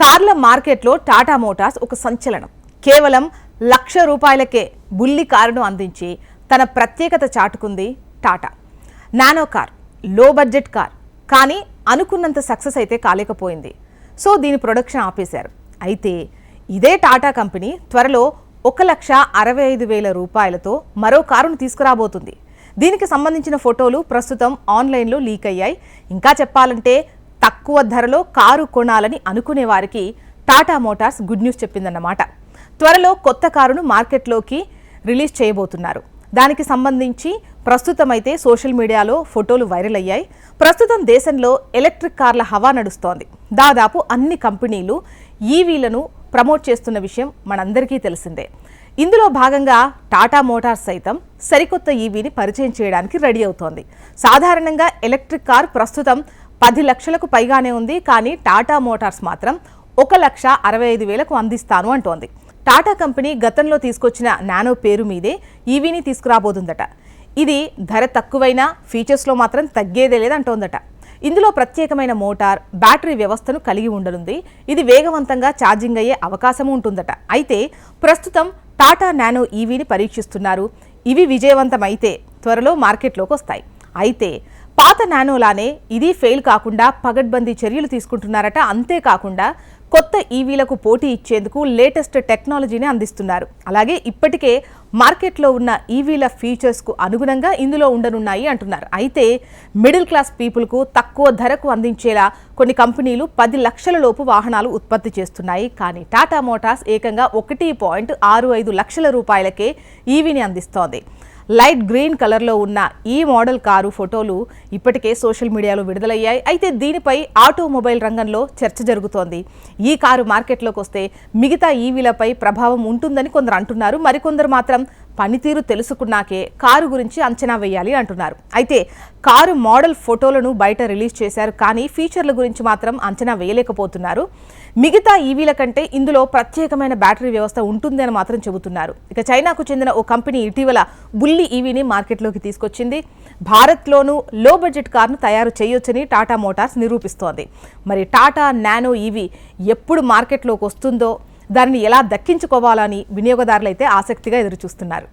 కార్ల మార్కెట్లో టాటా మోటార్స్ ఒక సంచలనం. కేవలం లక్ష రూపాయలకే బుల్లి కారును అందించి తన ప్రత్యేకత చాటుకుంది టాటా. నానో కార్లో బడ్జెట్ కార్ కానీ అనుకున్నంత సక్సెస్ అయితే కాలేకపోయింది. సో దీని ప్రొడక్షన్ ఆపేశారు. అయితే ఇదే టాటా కంపెనీ త్వరలో ఒక లక్ష అరవై ఐదు వేల రూపాయలతో మరో కారును తీసుకురాబోతుంది. దీనికి సంబంధించిన ఫోటోలు ప్రస్తుతం ఆన్లైన్లో లీక్ అయ్యాయి. ఇంకా చెప్పాలంటే తక్కువ ధరలో కారు కొనాలని అనుకునే వారికి టాటా మోటార్స్ గుడ్ న్యూస్ చెప్పిందన్నమాట. త్వరలో కొత్త కారును మార్కెట్లోకి రిలీజ్ చేయబోతున్నారు. దానికి సంబంధించి ప్రస్తుతం అయితే సోషల్ మీడియాలో ఫోటోలు వైరల్ అయ్యాయి. ప్రస్తుతం దేశంలో ఎలక్ట్రిక్ కార్ల హవా నడుస్తోంది. దాదాపు అన్ని కంపెనీలు ఈవీలను ప్రమోట్ చేస్తున్న విషయం మనందరికీ తెలిసిందే. ఇందులో భాగంగా టాటా మోటార్స్ సైతం సరికొత్త ఈవీని పరిచయం చేయడానికి రెడీ అవుతోంది. సాధారణంగా ఎలక్ట్రిక్ కార్ ప్రస్తుతం పది లక్షలకు పైగానే ఉంది కానీ టాటా మోటార్స్ మాత్రం ఒక లక్ష అరవై ఐదు వేలకు అందిస్తాను అంటోంది. టాటా కంపెనీ గతంలో తీసుకొచ్చిన నానో పేరు మీదే ఈవీని తీసుకురాబోతుందట. ఇది ధర తక్కువైనా ఫీచర్స్లో మాత్రం తగ్గేదే లేదంటోందట ఇందులో ప్రత్యేకమైన మోటార్ బ్యాటరీ వ్యవస్థను కలిగి ఉండనుంది. ఇది వేగవంతంగా ఛార్జింగ్ అయ్యే అవకాశం ఉంటుందట. అయితే ప్రస్తుతం టాటా నానో ఈవీని పరీక్షిస్తున్నారు. ఇవి విజయవంతమైతే త్వరలో మార్కెట్లోకి వస్తాయి అయితే పాత నానోలానే ఇది ఫెయిల్ కాకుండా పగడ్బందీ చర్యలు తీసుకుంటున్నారట. అంతేకాకుండా కొత్త ఈవీలకు పోటీ ఇచ్చేందుకు లేటెస్ట్ టెక్నాలజీని అందిస్తున్నారు. అలాగే ఇప్పటికే మార్కెట్లో ఉన్న ఈవీల ఫీచర్స్కు అనుగుణంగా ఇందులో ఉండనున్నాయి అంటున్నారు. అయితే మిడిల్ క్లాస్ పీపుల్కు తక్కువ ధరకు అందించేలా కొన్ని కంపెనీలు పది లక్షల లోపు వాహనాలు ఉత్పత్తి చేస్తున్నాయి. కానీ టాటా మోటార్స్ ఏకంగా ఒకటి పాయింట్ ఆరు ఐదు లక్షల రూపాయలకే ఈవీని అందిస్తోంది. లైట్ గ్రీన్ కలర్లో ఉన్న ఈ మోడల్ కారు ఫోటోలు ఇప్పటికే సోషల్ మీడియాలో విడుదలయ్యాయి. అయితే దీనిపై ఆటోమొబైల్ రంగంలో చర్చ జరుగుతోంది. ఈ కారు మార్కెట్లోకి వస్తే మిగతా ఈవీలపై ప్రభావం ఉంటుందని కొందరు అంటున్నారు. మరికొందరు మాత్రం పనితీరు తెలుసుకున్నాకే కారు గురించి అంచనా వేయాలి అంటున్నారు. అయితే కారు మోడల్ ఫోటోలను బయట రిలీజ్ చేశారు కానీ ఫీచర్ల గురించి మాత్రం అంచనా వేయలేకపోతున్నారు. మిగతా ఈవీల కంటే ఇందులో ప్రత్యేకమైన బ్యాటరీ వ్యవస్థ ఉంటుంది అని మాత్రం చెబుతున్నారు. ఇక చైనాకు చెందిన ఓ కంపెనీ ఇటీవల బుల్లి ఈవీని మార్కెట్లోకి తీసుకొచ్చింది. భారత్లోనూ లో బడ్జెట్ కార్ను తయారు చేయొచ్చని టాటా మోటార్స్ నిరూపిస్తోంది. మరి టాటా నానో ఈవీ ఎప్పుడు మార్కెట్లోకి వస్తుందో దానిని ఎలా దక్కించుకోవాలని వినియోగదారులైతే ఆసక్తిగా ఎదురుచూస్తున్నారు.